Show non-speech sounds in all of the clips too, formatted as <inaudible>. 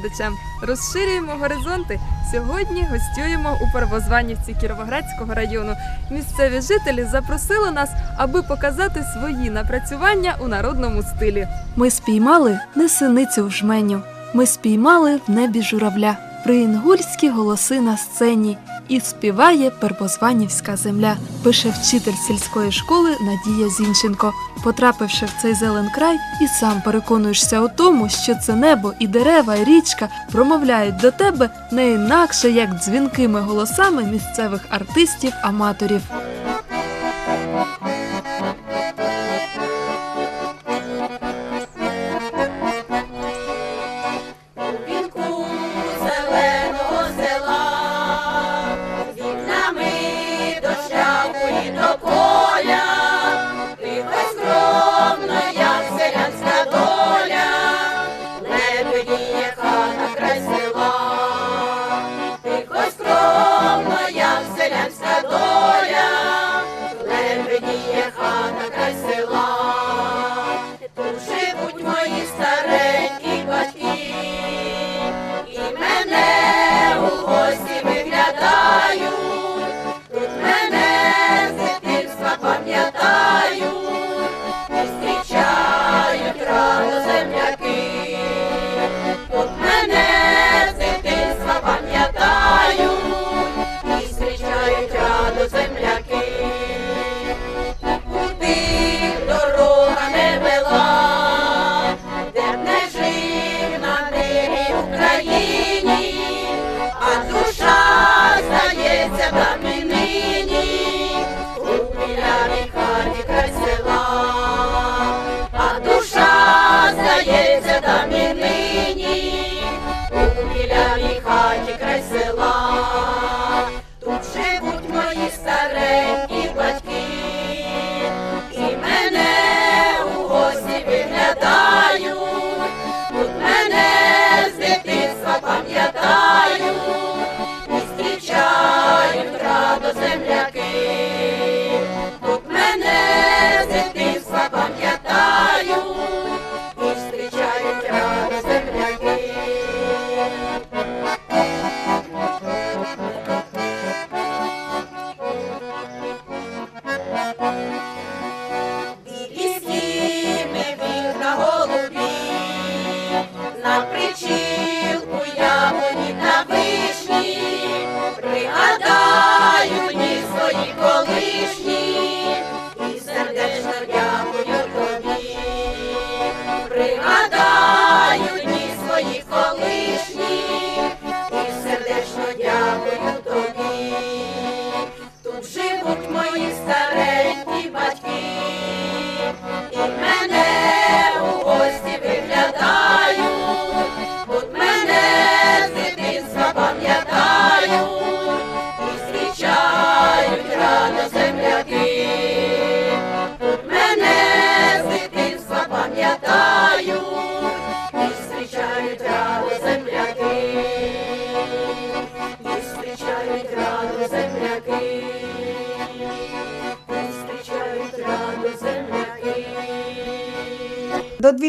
глядачам. Розширюємо горизонти. Сьогодні гостюємо у Первозванівці Кіровоградського району. Місцеві жителі запросили нас, аби показати свої напрацювання у народному стилі. Ми спіймали не синицю в жменю. Ми спіймали в небі журавля. Приінгульські голоси на сцені. І співає Первозванівська земля, пише вчитель сільської школи Надія Зінченко. Потрапивши в цей зелен край, і сам переконуєшся у тому, що це небо і дерева, і річка промовляють до тебе не інакше, як дзвінкими голосами місцевих артистів-аматорів.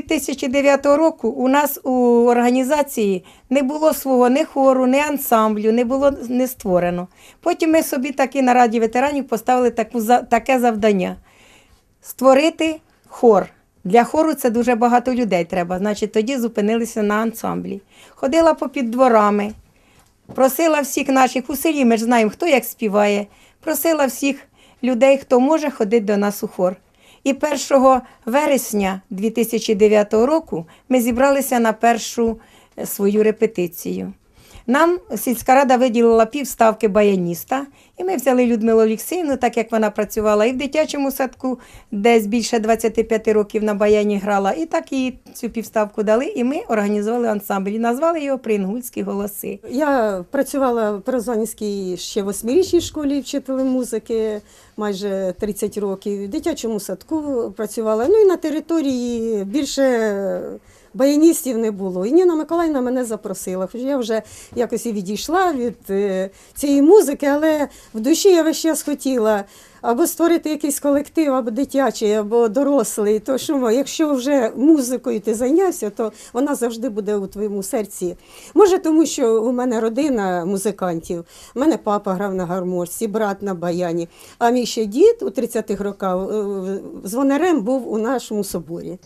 2009 року у нас у організації не було свого ні хору, ні ансамблю, не було не створено. Потім ми собі таки на Раді ветеранів поставили таку, таке завдання створити хор. Для хору це дуже багато людей треба. Значить, тоді зупинилися на ансамблі. Ходила по під дворами, просила всіх наших у селі, ми ж знаємо, хто як співає. Просила всіх людей, хто може ходити до нас у хор. І 1 вересня 2009 року ми зібралися на першу е, свою репетицію. Нам сільська рада виділила півставки баяніста, і ми взяли Людмилу Олексіївну, так як вона працювала і в дитячому садку, десь більше 25 років на баяні грала, і так їй цю півставку дали, і ми організували ансамбль. І назвали його Приінгульські голоси. Я працювала в Перезванівській ще восьмирічній школі вчителем музики майже 30 років. В дитячому садку працювала. Ну і на території більше баяністів не було. І Ніна Миколаївна мене запросила. Хоч я вже якось і відійшла від е, цієї музики, але в душі я весь час хотіла або створити якийсь колектив, або дитячий, або дорослий. То що, якщо вже музикою ти зайнявся, то вона завжди буде у твоєму серці. Може, тому що у мене родина музикантів. У мене папа грав на гармошці, брат на баяні. А мій ще дід у 30-х роках е, дзвонарем був у нашому соборі.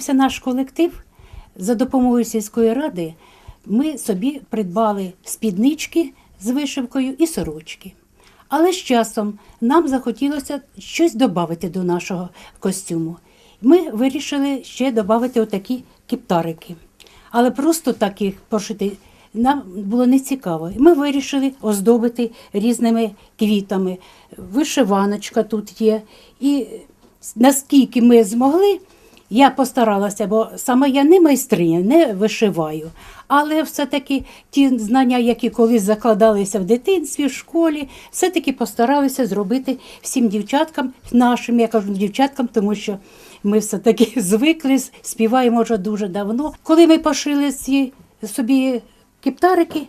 Створився наш колектив, за допомогою сільської ради ми собі придбали спіднички з вишивкою і сорочки. Але з часом нам захотілося щось додати до нашого костюму. Ми вирішили ще додати отакі кіптарики. Але просто таких пошити нам було не цікаво. Ми вирішили оздобити різними квітами. Вишиваночка тут є. І наскільки ми змогли, я постаралася, бо саме я не майстриня, не вишиваю. Але все-таки ті знання, які колись закладалися в дитинстві, в школі, все-таки постаралися зробити всім дівчаткам, нашим, я кажу дівчаткам, тому що ми все-таки <laughs> звикли, співаємо вже дуже давно. Коли ми пошили ці собі кептарики,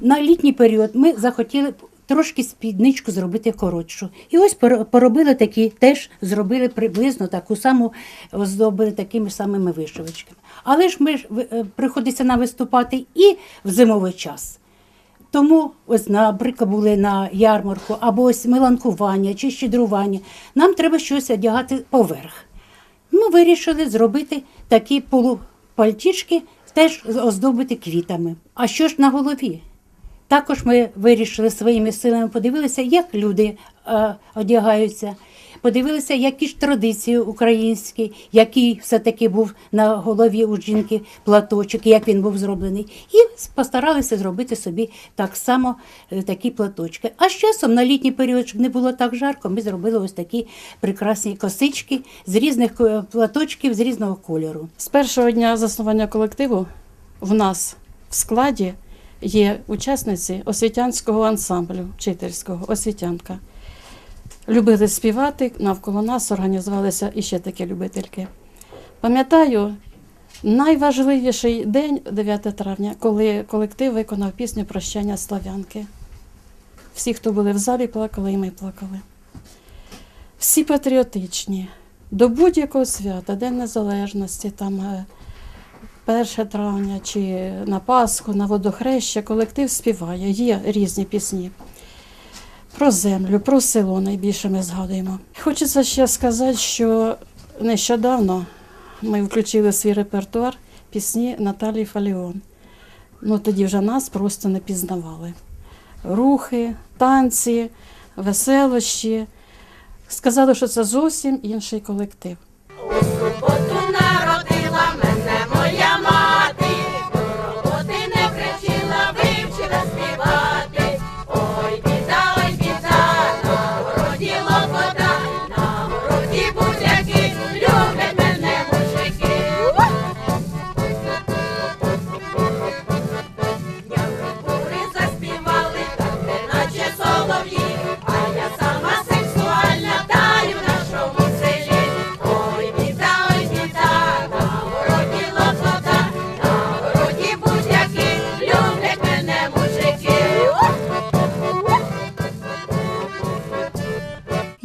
на літній період ми захотіли трошки спідничку зробити коротшу. І ось поробили такі, теж зробили приблизно таку саму, оздобили такими самими вишивочками. Але ж ми ж е, приходиться нам виступати і в зимовий час. Тому ось, наприклад, були на ярмарку або ось меланкування чи щедрування. Нам треба щось одягати поверх. Ми вирішили зробити такі полупальтішки, теж оздобити квітами. А що ж на голові? Також ми вирішили своїми силами, подивилися, як люди е, одягаються, подивилися, які ж традиції українські, який все-таки був на голові у жінки платочок, як він був зроблений. І постаралися зробити собі так само е, такі платочки. А з часом на літній період, щоб не було так жарко, ми зробили ось такі прекрасні косички з різних е, платочків, з різного кольору. З першого дня заснування колективу в нас в складі є учасниці освітянського ансамблю, вчительського, освітянка. Любили співати, навколо нас організувалися іще такі любительки. Пам'ятаю, найважливіший день 9 травня, коли колектив виконав пісню Прощання славянки. Всі, хто були в залі, плакали, і ми плакали. Всі патріотичні. До будь-якого свята, День Незалежності, там е, 1 травня чи на Пасху, на водохреща, колектив співає, є різні пісні. про землю, про село найбільше ми згадуємо. Хочеться ще сказати, що нещодавно ми включили в свій репертуар пісні Наталії Фаліон. Ну тоді вже нас просто не пізнавали. Рухи, танці, веселощі. Сказали, що це зовсім інший колектив.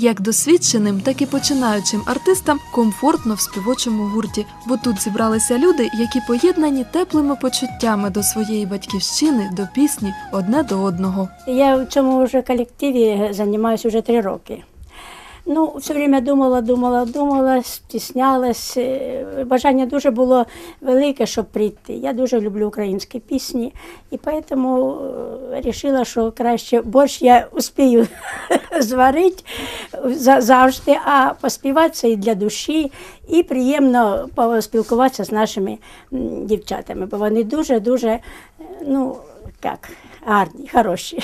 Як досвідченим, так і починаючим артистам комфортно в співочому гурті, бо тут зібралися люди, які поєднані теплими почуттями до своєї батьківщини, до пісні, одне до одного. Я в цьому вже колективі займаюся вже три роки. Ну, все время думала, думала, думала, стіснялась. Е, Бажання дуже було велике, щоб прийти. Я дуже люблю українські пісні, і тому вирішила, що краще борщ я успію зварити <laughs> завжди, а поспівати це і для душі, і приємно поспілкуватися з нашими дівчатами, бо вони дуже-дуже, е, ну, як, гарні, хороші.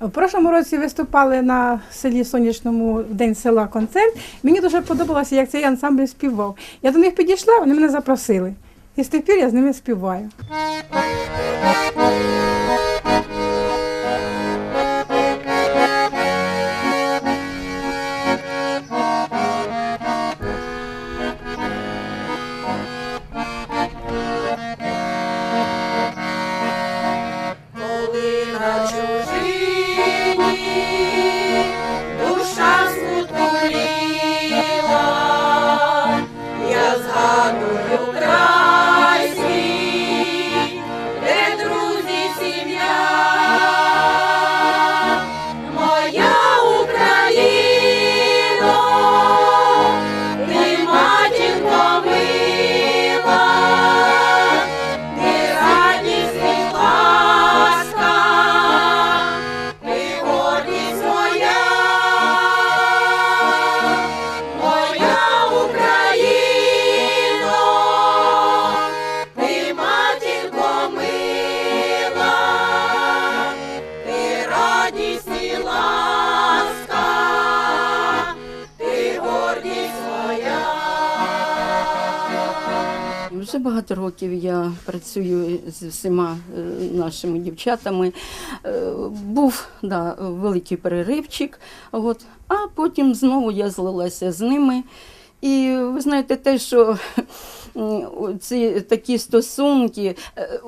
У прошлому році виступали на селі Сонячному в День села концерт. Мені дуже подобалося, як цей ансамбль співав. Я до них підійшла, вони мене запросили. І з тих пір я з ними співаю. Багато років я працюю з всіма е, нашими дівчатами. Е, Був да, великий переривчик, от, а потім знову я злилася з ними. І ви знаєте, те, що ці такі стосунки, е,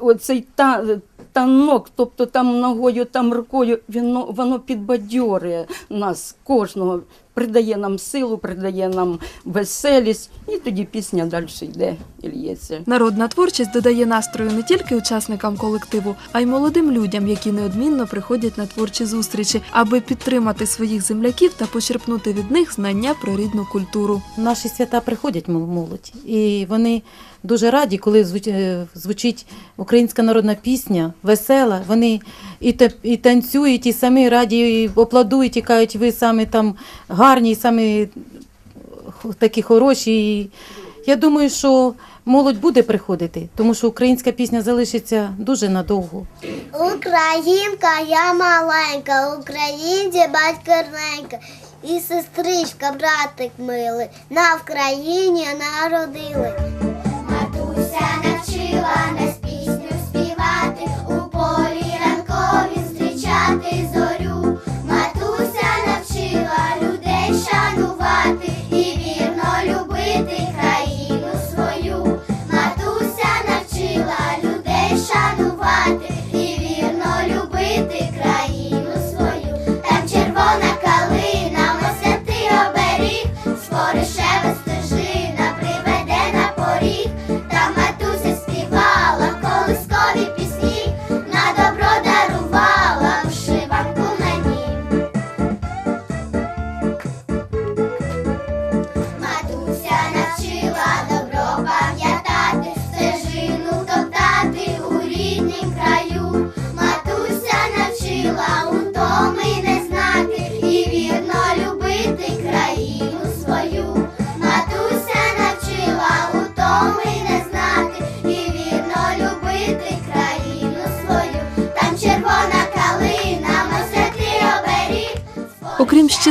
оцей та, танок, тобто там ногою, там рукою, воно, воно підбадьорює нас кожного, придає нам силу, придає нам веселість, і тоді пісня далі йде і лється. Народна творчість додає настрою не тільки учасникам колективу, а й молодим людям, які неодмінно приходять на творчі зустрічі, аби підтримати своїх земляків та почерпнути від них знання про рідну культуру. Наші свята приходять мол- молодь, і вони дуже раді, коли е, звучить українська народна пісня, весела. Вони і, те- і танцюють, і самі раді, і аплодують, і кажуть, ви самі там гарні, і самі такі хороші. І я думаю, що молодь буде приходити, тому що українська пісня залишиться дуже надовго. Українка, я маленька, українці батько рненька, і сестричка, братик милий, на Вкраїні народили. Матуся навчила нас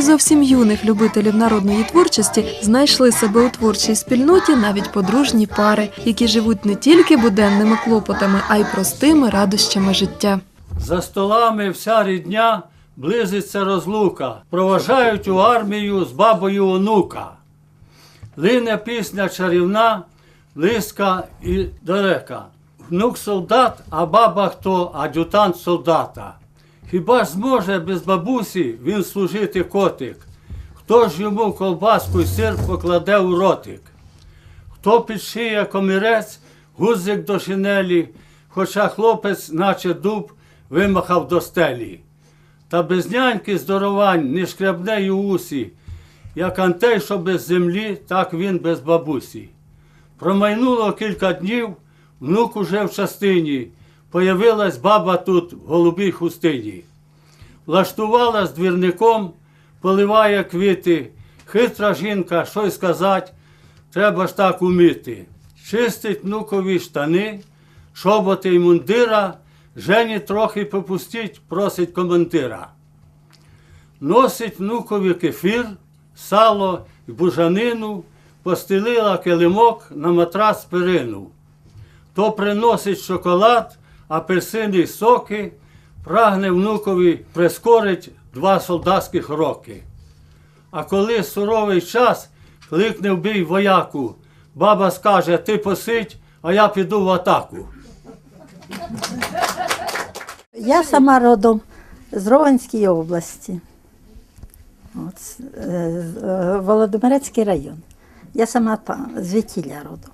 зовсім юних любителів народної творчості знайшли себе у творчій спільноті навіть подружні пари, які живуть не тільки буденними клопотами, а й простими радощами життя. За столами вся рідня близиться розлука. Проважають у армію з бабою онука. Лине пісня чарівна, близька і далека. Внук солдат, а баба хто ад'ютант солдата. Хіба ж зможе без бабусі він служити котик? Хто ж йому колбаску й сир покладе у ротик? Хто підшиє комірець, гузик до шинелі, хоча хлопець, наче дуб, вимахав до стелі. Та без няньки здоровань не шкребне й усі, як антей, що без землі, так він без бабусі. Промайнуло кілька днів, внук уже в частині, появилась баба тут в голубій хустині. Влаштувала з двірником, поливає квіти. Хитра жінка, що й сказать, треба ж так уміти. Чистить внукові штани, шоботи й мундира, жені трохи попустіть, просить командира. Носить внукові кефір, сало й бужанину, постелила килимок на матрас перину. То приносить шоколад, апельсини й соки, прагне внукові прискорить два солдатських роки. А коли суровий час, кликне в бій вояку, баба скаже, ти посидь, а я піду в атаку. Я сама родом з Ровенської області. От, е, з- е, Володимирецький район. Я сама там, звідтіля родом.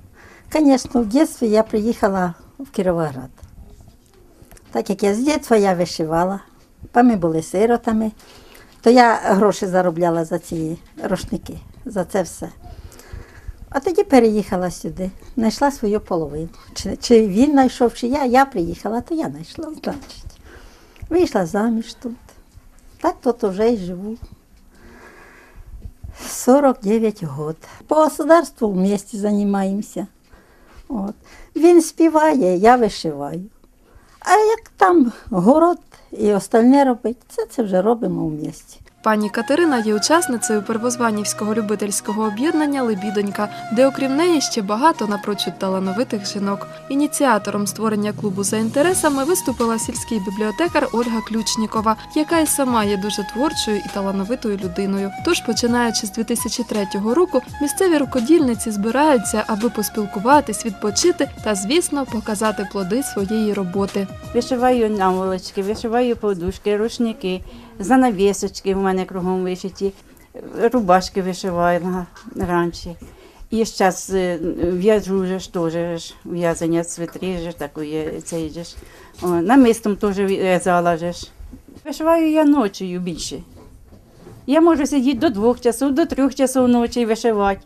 Звісно, в дитинстві я приїхала в Кіровоград. Так як я з дитинства я вишивала, бо ми були сиротами, то я гроші заробляла за ці рушники, за це все. А тоді переїхала сюди, знайшла свою половину. Чи, чи він знайшов, чи я, я приїхала, то я знайшла, значить. Вийшла заміж тут. Так тут вже й живу. 49 років. По господарству вместе займаємося. От. Він співає, я вишиваю. А як там город і остальне робить, це, це вже робимо в місті. Пані Катерина є учасницею первозванівського любительського об'єднання Лебідонька, де окрім неї ще багато напрочуд талановитих жінок. Ініціатором створення клубу за інтересами виступила сільський бібліотекар Ольга Ключнікова, яка й сама є дуже творчою і талановитою людиною. Тож, починаючи з 2003 року, місцеві рукодільниці збираються, аби поспілкуватись, відпочити та, звісно, показати плоди своєї роботи. Вишиваю наволочки, вишиваю подушки, рушники, занавісочки в мене кругом вишиті, рубашки вишиваю раніше. І зараз в'яжу ж теж в'язання ж такої, цей же намистом теж в'язала. Вишиваю я ночею більше. Я можу сидіти до двох часов, до трьох часов ночі вишивати.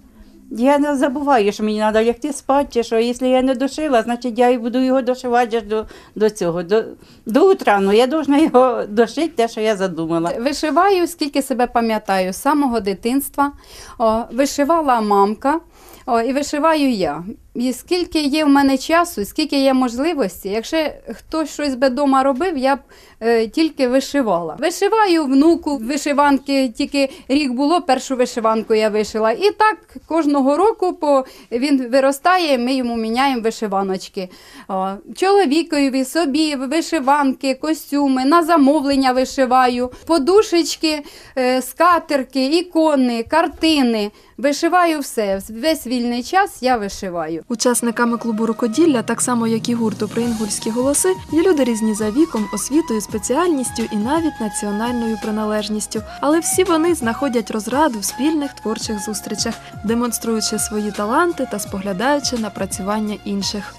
Я не забуваю, що мені треба лягти спати, що якщо я не дошила, значить я і буду його дошивати до, до цього, до, до утра. Ну я повинна його дошити, те, що я задумала. Вишиваю, скільки себе пам'ятаю, з самого дитинства. О, вишивала мамка, о, і вишиваю я. І скільки є в мене часу, скільки є можливості, якщо хтось щось би вдома робив, я б е, тільки вишивала. Вишиваю внуку вишиванки, тільки рік було, першу вишиванку я вишила. І так кожного року по, він виростає, ми йому міняємо вишиваночки. О, чоловікові, собі вишиванки, костюми, на замовлення вишиваю, подушечки, е, скатерки, ікони, картини. Вишиваю все. Весь вільний час я вишиваю. Учасниками клубу рукоділля, так само як і гурту Приінгульські голоси, є люди різні за віком, освітою, спеціальністю і навіть національною приналежністю. Але всі вони знаходять розраду в спільних творчих зустрічах, демонструючи свої таланти та споглядаючи напрацювання інших.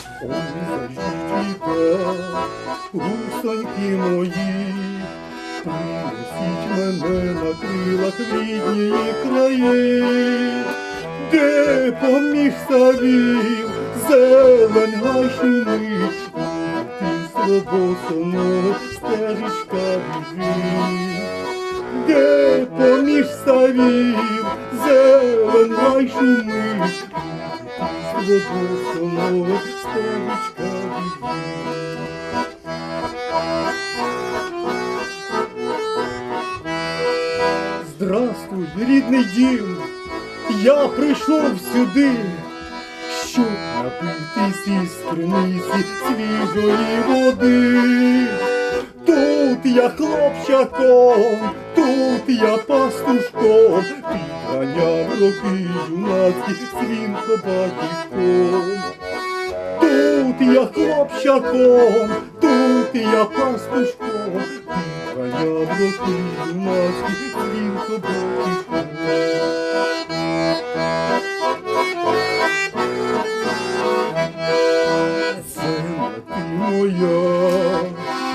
Гусоньки мої, принесіть мене на крилах рідні краї, де поміж савів зелень ти слобосоно стежечка біжить, де поміж савів зелень гай шумить, ти слобосоно стежечка біжить. Здравствуй, рідний дім, я прийшов сюди, щоб напитись із криниці свіжої води. Тут я хлопчаком, тут я пастушком, підганяв роки юнацькі свінко батьком. Тут я хлопчаком, тут я пастушком, підганяв роки юнацькі свінко батьком. Моя,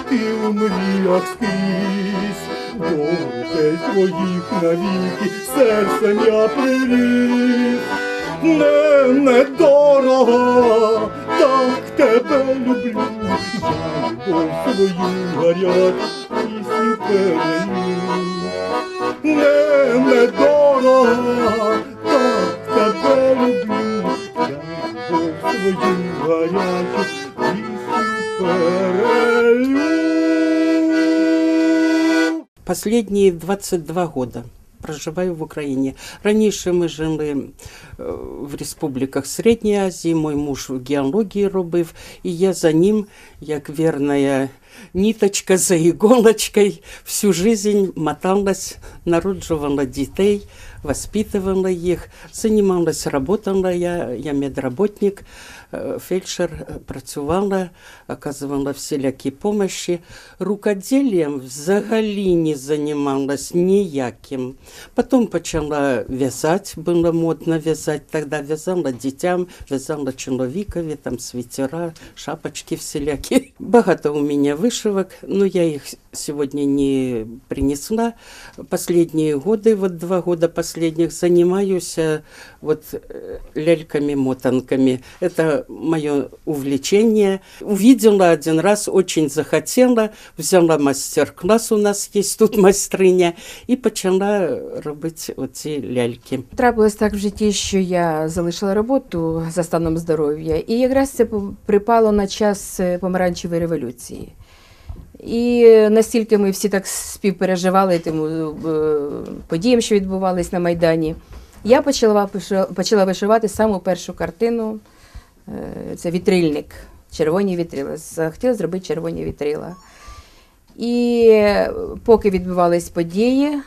ти у мріях скрізь, до рукей твоїх навіки серцем я приріс. Не недорого, так тебе люблю, я любов свою гарячу пісню перелю. Не недорого, так тебе люблю, я любов свою гарячу. Последние 22 года проживаю в Украине. Раніше ми жили е, в республіках Середньої Азії, мой муж в геології робив, і я за ним, як вірна ниточка за іголочкою, всю жизнь моталась, народжувала дітей, воспитывала їх, занималась, работала я, я медработник, фельдшер, е, працювала, оказувала всілякі помощі. Рукоделієм взагалі не займалась ніяким. Потім почала в'язати, було модно в'язати, тоді в'язала дітям, в'язала чоловікові, там світера, шапочки всілякі. Багато у мене вишивок, но я їх сьогодні не принесла. Последние годы, вот два года последних, занимаюсь э, вот э, ляльками-мотанками. Это мое увлечение. Увидела один раз, очень захотела, взяла мастер-класс, у нас есть тут <laughs> майстриня, і почала робити оці ляльки. Трапилось так в житті, що я залишила роботу за станом здоров'я, і якраз це припало на час е, помаранчевої революції. І настільки ми всі так співпереживали тим е, подіям, що відбувались на Майдані. Я почала, почала вишивати саму першу картину. Е, Це вітрильник, червоні вітрила. Захотіла зробити червоні вітрила. І поки відбувались події,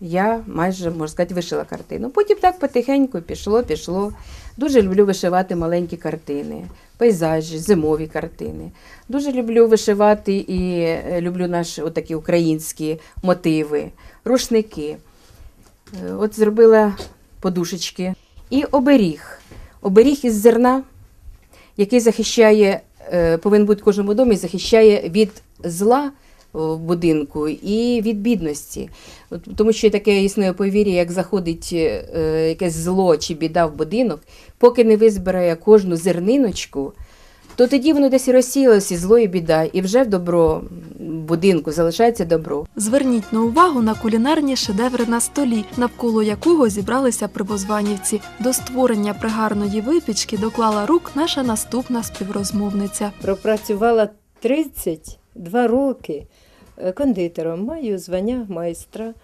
я майже, можна сказати, вишила картину. Потім так потихеньку пішло, пішло. Дуже люблю вишивати маленькі картини, пейзажі, зимові картини. Дуже люблю вишивати і е, люблю наші отакі українські мотиви, рушники. Е, От зробила подушечки. І оберіг. Оберіг із зерна, який захищає, е, повинен бути в кожному домі, захищає від зла в будинку і від бідності. Тому що таке існує повір'я, як заходить е, якесь зло чи біда в будинок, поки не визбирає кожну зерниночку, то тоді воно десь розсіялося, зло і біда, і вже в добро будинку залишається добро. Зверніть на увагу на кулінарні шедеври на столі, навколо якого зібралися прибозванівці. До створення пригарної випічки доклала рук наша наступна співрозмовниця. Пропрацювала 32 роки е, кондитером, маю звання майстра.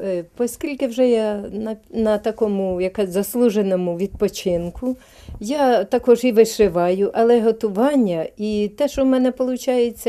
Е, Оскільки вже я на, на такому як заслуженому відпочинку, я також і вишиваю, але готування і те, що в мене виходить,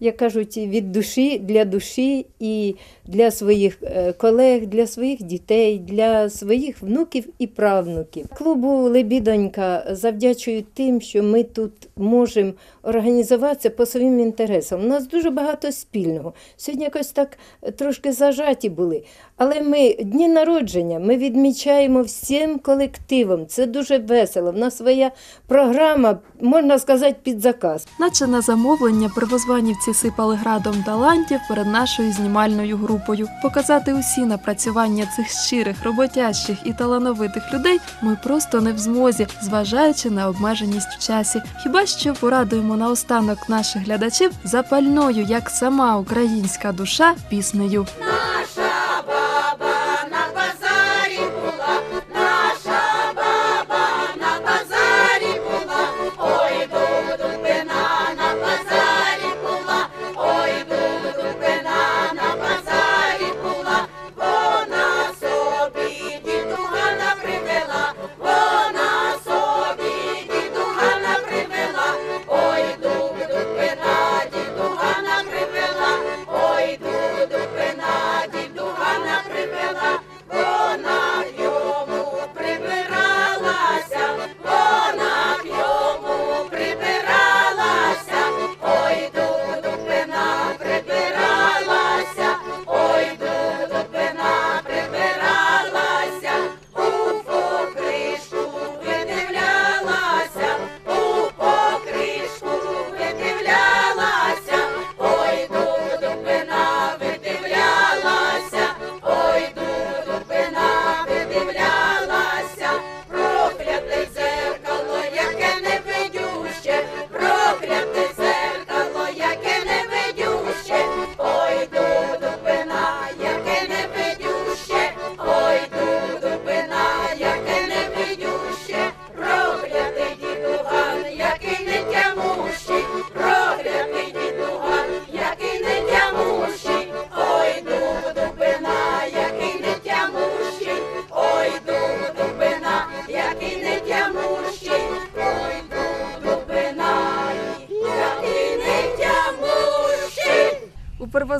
як кажуть, від душі для душі і для своїх е, колег, для своїх дітей, для своїх внуків і правнуків. Клубу Лебідонька завдячую тим, що ми тут можемо організуватися по своїм інтересам. У нас дуже багато спільного. Сьогодні якось так е, трошки зажаті були. Але ми дні народження ми відмічаємо всім колективом. Це дуже весело. В нас своя програма, можна сказати, під заказ. Наче на замовлення привозванівці сипали градом талантів перед нашою знімальною групою. Показати усі напрацювання цих щирих, роботящих і талановитих людей ми просто не в змозі, зважаючи на обмеженість в часі. Хіба що порадуємо наостанок наших глядачів запальною, як сама українська душа, піснею. Наша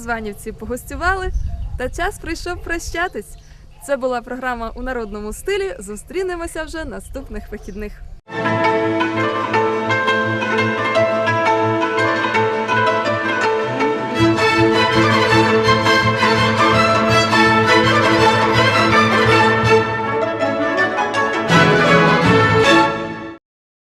Первозванівці погостювали, та час прийшов прощатись. Це була програма у народному стилі. Зустрінемося вже наступних вихідних.